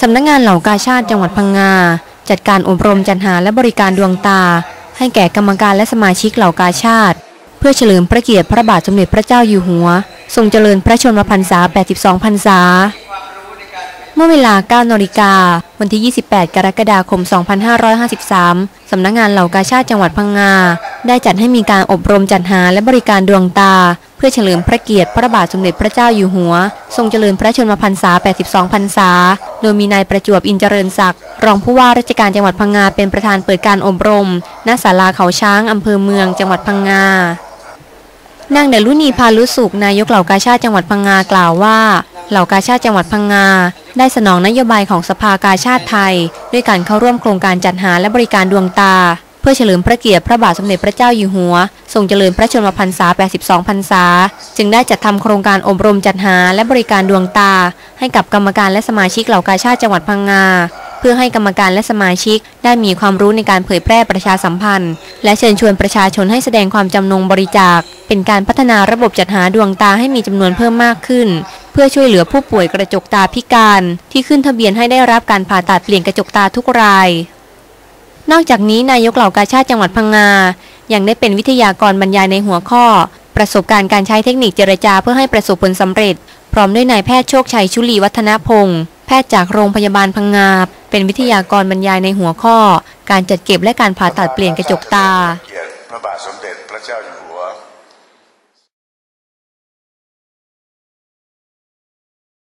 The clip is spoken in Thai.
สำนักงานเหล่ากาชาติจังหวัดพังงา จัดการอบรมจัดหาและบริการดวงตา ให้แก่กรรมการและสมาชิกเหล่ากาชาติ เพื่อเฉลิมพระเกียรติพระบาทสมเด็จพระเจ้าอยู่หัว ทรงเจริญพระชนมพรรษา 82 พรรษา เมื่อเวลา 9นาฬิกา วันที่ 28 กรกฎาคม 2553 สำนักงานเหล่ากาชาติจังหวัดพังงา ได้จัดให้มีการอบรมจัดหาและบริการดวงตา พื่อเฉลิมพระเกียรติพระบาทสมเด็จพระเจ้าอยู่หัว ทรงเจริญพระชนมพรรษา 82 พรรษา โดยมีนายประจวบอินเจริญศักดิ์รองผู้ว่าราชการจังหวัดพังงาเป็นประธานเปิดการอบรม ณ ศาลาเขาช้างอำเภอเมืองจังหวัดพังงานางเดลุณีพาลุสุขนายกเหล่ากาชาติจังหวัดพังงากล่าวว่า เหล่ากาชาติจังหวัดพังงา ได้สนองนโยบายของสภากาชาติไทย ด้วยการเข้าร่วมโครงการจัดหาและบริการดวงตา เพื่อเฉลิมพระเกียรติพระบาทสมเด็จพระเจ้าอยู่หัวทรงเจริญพระชนมพรรษา 82 พรรษา จึงได้จัดทำโครงการอบรมจัดหาและบริการดวงตา ให้กับกรรมการและสมาชิกเหล่ากาชาติจังหวัดพังงาเพื่อให้กรรมการและสมาชิกได้มีความรู้ในการเผยแพร่ประชาสัมพันธ์ และเชิญชวนประชาชนให้แสดงความจำนงบริจาค เป็นการพัฒนาระบบจัดหาดวงตาให้มีจำนวนเพิ่มมากขึ้น เพื่อช่วยเหลือผู้ป่วยกระจกตาพิการ ที่ขึ้นทะเบียนให้ได้รับการผ่าตัดเปลี่ยนกระจกตาทุกราย นอกจากนี้นายกเหล่ากาชาติจังหวัดพังงา ยังได้เป็นวิทยากรบรรยายในหัวข้อ ประสบการณ์การใช้เทคนิคเจรจาเพื่อให้ประสบผลสำเร็จ พร้อมด้วยนายแพทย์โชคชัยชุลีวัฒนพงศ์แพทย์จากโรงพยาบาลพังงา เป็นวิทยากรบรรยายในหัวข้อ การจัดเก็บและการผ่าตัดเปลี่ยนกระจกตาพระบาทสมเด็จพระเจ้าอยู่